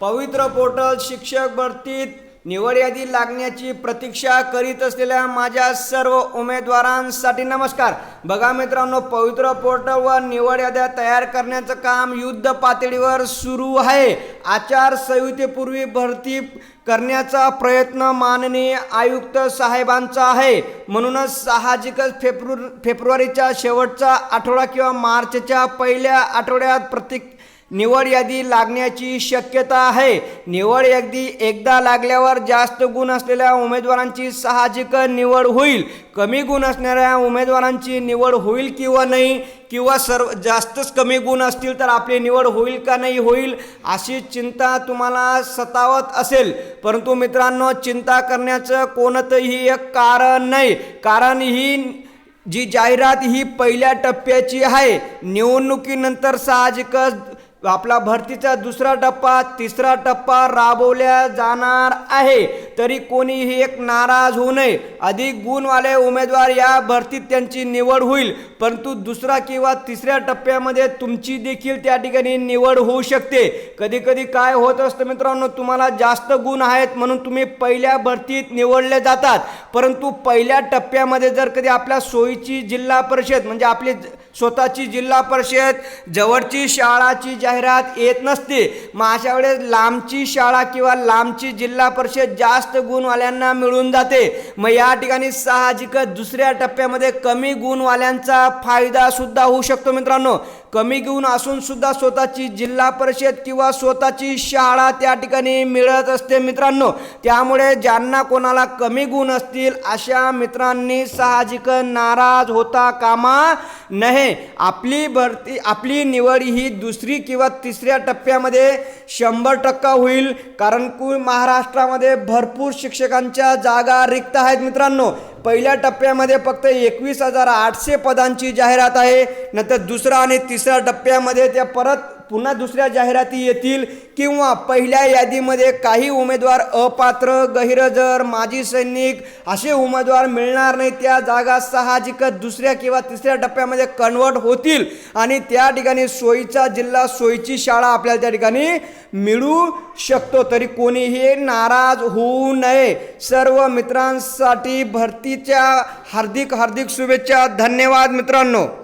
पवित्र पोर्टल शिक्षक भरतीत निवड यादी लागण्याची प्रतीक्षा करीत असलेल्या माझ्या सर्व उमेदवारांसाठी नमस्कार. बघा मित्रांनो पवित्र पोर्टलवर निवड याद्या तयार करण्याचं काम युद्ध पातळीवर सुरू आहे. आचारसंहितेपूर्वी भरती करण्याचा प्रयत्न माननीय आयुक्त साहेबांचा आहे. म्हणूनच साहजिकच फेब्रु फेब्रुवारीच्या शेवटचा आठवडा किंवा मार्चच्या पहिल्या आठवड्यात प्रतिक निवड यादी लागण्याची शक्यता आहे. निवड यादी एकदा लागल्यावर जास्त गुण असलेल्या उमेदवारांची साहजिक निवड होईल. कमी गुण असणाऱ्या उमेदवारांची निवड होईल किंवा नाही किंवा सर्व जास्तच कमी गुण असतील तर आपली निवड होईल का नाही होईल अशी चिंता तुम्हाला सतावत असेल. परंतु मित्रांनो चिंता करण्याचं कोणतंही एक कारण नाही. कारण ही जी जाहिरात ही पहिल्या टप्प्याची आहे. निवडणुकीनंतर साहजिकच आपला भरतीचा दुसरा टप्पा तिसरा टप्पा राबवल्या जाणार आहे. तरी कोणीही एक नाराज होऊ नये. अधिक गुणवाले उमेदवार या भरतीत त्यांची निवड होईल. परंतु दुसरा किंवा तिसऱ्या टप्प्यामध्ये तुमची देखील त्या ठिकाणी निवड होऊ शकते. कधी कधी काय होत असतं मित्रांनो तुम्हाला जास्त गुण आहेत म्हणून तुम्ही पहिल्या भरतीत निवडले जातात. परंतु पहिल्या टप्प्यामध्ये जर कधी आपल्या सोयीची जिल्हा परिषद म्हणजे आपली स्वतःची जिल्हा परिषद जवळची शाळाची जाहिरात येत नसते. मग अशा वेळेस लांबची शाळा किंवा लांबची जिल्हा परिषद जास्त गुणवाल्यांना मिळून जाते. मग या ठिकाणी साहजिकच दुसऱ्या टप्प्यामध्ये कमी गुणवाल्यांचा फायदा सुद्धा होऊ शकतो मित्रांनो. कमी गुण असून सुद्धा स्वतःची जिल्हा परिषद किंवा स्वतःची शाळा त्या ठिकाणी मिळत असते मित्रांनो. त्यामुळे ज्यांना कोणाला कमी गुण असतील अशा मित्रांनी साहजिक नाराज होता कामा नये. आपली भरती आपली निवड ही दुसरी किंवा तिसऱ्या टप्प्यामध्ये शंभर टक्का होईल कारण की महाराष्ट्रामध्ये भरपूर शिक्षकांच्या जागा रिक्त आहेत मित्रांनो. पहिल्या टप्प्यामध्ये फक्त एकवीस हजार आठशे पदांची जाहिरात आहे. नंतर दुसरा आणि तिसऱ्या टप्प्यामध्ये त्या परत पुन्हा दुसऱ्या जाहिराती येतील किंवा पहिल्या यादीमध्ये काही उमेदवार अपात्र गहिरजर माजी सैनिक असे उमेदवार मिळणार नाही. त्या जागा साहजिकच दुसऱ्या किंवा तिसऱ्या टप्प्यामध्ये कन्वर्ट होतील आणि त्या ठिकाणी सोयीचा जिल्हा सोयीची शाळा आपल्याला त्या ठिकाणी मिळू शकतो. तरी कोणीही नाराज होऊ नये. सर्व मित्रांसाठी भरतीच्या हार्दिक हार्दिक शुभेच्छा. धन्यवाद मित्रांनो.